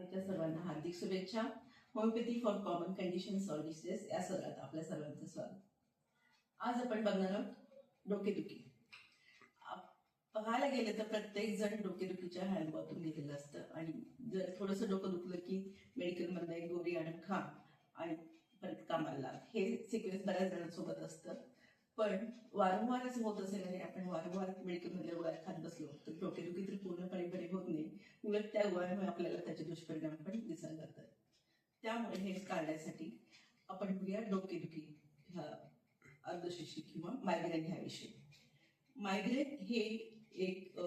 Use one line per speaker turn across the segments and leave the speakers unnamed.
नवरात्रीच्या सर्वांना हार्दिक शुभेच्छा. Homeopathy for common conditions or diseases या सत्रात आपल्या सर्वांचं स्वागत. आज आपण बघणार आहोत डोकेदुखी. पाहायला गेलं तर प्रत्येक जण डोकेदुखीच्या हँडबॉटून घेतलेलं असतं. आणि जर थोडंसं डोकं दुखलं की मेडिकलमधनं एक गोरी आणून खा आणि परत कामाला लाग. हे सिक्वेन्स बऱ्याच जणांसोबत असतं. पण वारंवार असं होत असेल आणि आपण वारंवार मेडिकलमधल्या गोळ्या खात बसलो तर डोकेदुखी तर पूर्णपणे उलट त्या गोळ्यामुळे आपल्याला त्याचे दुष्परिणाम पण दिसायला जातात. त्यामुळे हे काढण्यासाठी आपण बघूया डोकेदुखी ह्या अर्धशिष्टी किंवा मायग्रेन ह्याविषयी. मायग्रेन हे एक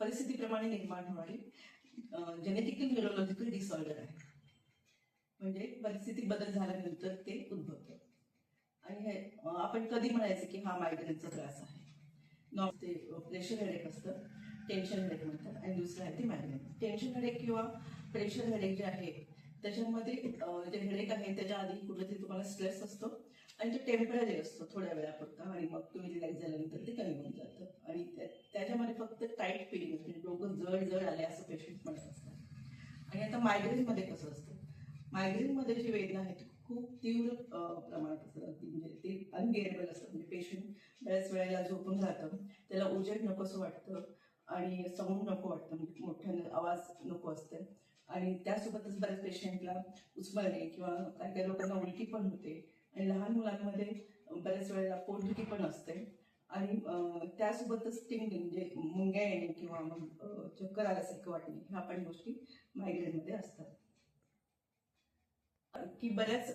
परिस्थितीप्रमाणे निर्माण होणारी जेनेटिकल न्यूरोलॉजिकल डिसऑर्डर आहे. म्हणजे परिस्थिती बदल झाल्यानंतर ते उद्भवतं. आणि हे आपण कधी म्हणायचं की हा मायग्रेनचा त्रास आहे. नॉर्थ ते प्रेशर हेडेक असतं. टेन्शन हेडेक म्हणतात आणि दुसरं आहे ते मायग्रेन टेन्शन हेडेक किंवा प्रेशर हेडेक जे आहे त्याच्यामध्ये जे हेडेक आहे त्याच्या आधी कुठेतरी तुम्हाला स्ट्रेस असतो आणि तो टेंपररी असतो थोड्या वेळापुरता. आणि मग तुम्ही रिलॅक्स झाल्यानंतर ते कमी होऊन जातं. आणि त्या- त्याच्यामध्ये फक्त टाईट फिलिंग म्हणजे डोकं जड जड आले असं पेशंट म्हणत असतात. आणि आता मायग्रेनमध्ये कसं असतं? मायग्रेनमध्ये जी वेदना आहे ती खूप तीव्र प्रमाणात असतात. अगदी म्हणजे ते अनबिअरेबल असतं म्हणजे पेशंट बऱ्याच वेळेला झोपून जातं. त्याला उजेड नकोसं वाटतं. आणि साऊंड नको वाटतं म्हणजे मोठ्यानं आवाज नको असते आणि त्यासोबतच बऱ्याच पेशंटला उचमळणे किंवा काही काही लोकांना उलटी पण होते. आणि लहान मुलांमध्ये बऱ्याच वेळेला पोटदुखी पण असते आणि त्यासोबतच टिंग म्हणजे मुंग्या येणे किंवा मग चक्कर आल्यासारखं वाटणे ह्या पण गोष्टी मायग्रेनमध्ये असतात. की बऱ्याच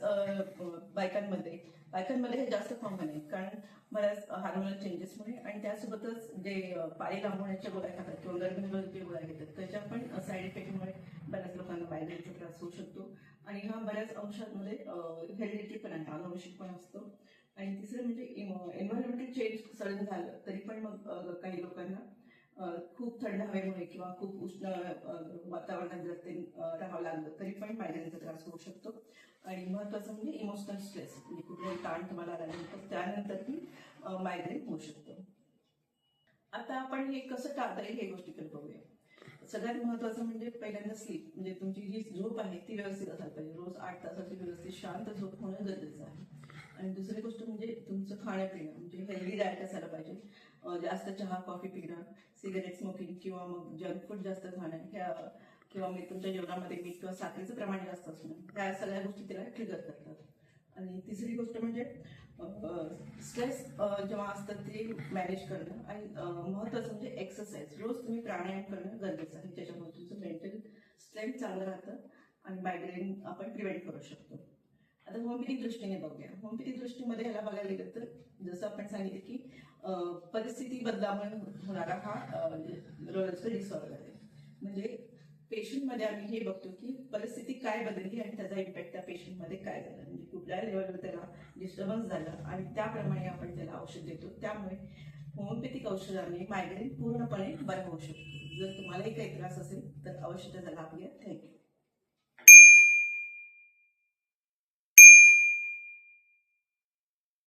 बायकांमध्ये बायकांमध्ये हे जास्त कॉमन आहे. कारण बऱ्याच हार्मोनल चेंजेसमुळे आणि त्यासोबतच जे पाळी लांबवण्याच्या गोळ्या खातात किंवा गर्भनिरोधक गोळ्या घेतात त्याच्या पण साईड इफेक्टमुळे बऱ्याच लोकांना मायग्रेनचा त्रास होऊ शकतो. आणि हा बऱ्याच अंशांमध्ये हेरिडिटी पण आहे अनुवंशिक पण असतो. आणि तिसरं म्हणजे एन्व्हायरमेंटल चेंज सडन झालं तरी पण मग काही लोकांना खूप थंड हवेमुळे किंवा खूप उष्ण वातावरणात जर ते राहावं लागलं तरी पण मायग्रेनचा त्रास होऊ शकतो. आणि महत्वाचं म्हणजे इमोशनल स्ट्रेस म्हणजे कुठलाही ताण तुम्हाला आल्यानंतर त्यानंतरही मायग्रेन होऊ शकतो. आता आपण हे कसं टाळता येईल हे गोष्टीकडे बघूया. सगळ्यात महत्वाचं म्हणजे पहिल्यांदा स्लीप म्हणजे तुमची जी झोप आहे ती व्यवस्थित असायला पाहिजे. रोज आठ तासाची व्यवस्थित शांत झोप होणं गरजेचं आहे. आणि दुसरी गोष्ट म्हणजे तुमचं खाणं म्हणजे हेल्दी डायट असायला पाहिजे. जास्त चहा कॉफी पिणं सिगरेट स्मोकिंग किंवा मग जंक फूड जास्त खाणं ह्या किंवा मी तुमच्या जेवणामध्ये मीठ किंवा साखरेचं प्रमाण जास्त असणं त्या सगळ्या गोष्टी तिला ट्रिगर करतात. आणि तिसरी गोष्ट म्हणजे स्ट्रेस जेव्हा असतात ते मॅनेज करणं आणि महत्त्वाचं महत्वाचं म्हणजे एक्सरसाइज रोज तुम्ही प्राणायाम करणं गरजेचं आहे. त्याच्यामुळे तुमचं मेंटल स्ट्रेंथ चांगलं राहतं आणि मायग्रेन आपण प्रिव्हेंट करू शकतो. आता होमिओपॅथी दृष्टीने बघूया. होमिओपॅथी दृष्टीमध्ये ह्याला बघायला गेलं तर जसं आपण सांगितलं की परिस्थिती बदलामुळे होणारा हा न्यूरोलॉजिकल डिसऑर्डर आहे. म्हणजे पेशंटमध्ये आम्ही हे बघतो की परिस्थिती काय बदलली आणि त्याचा इम्पॅक्ट त्या पेशंटमध्ये काय झाला? म्हणजे कुठल्या लेवलवर त्याला डिस्टर्बन्स झालं आणि त्याप्रमाणे आपण त्याला औषध देतो. त्यामुळे होमिओपॅथिक औषधाने मायग्रेन पूर्णपणे बरं होऊ शकतो. जर तुम्हालाही काही त्रास असेल तर अवश्य त्याचा लाभ घ्या. थँक्यू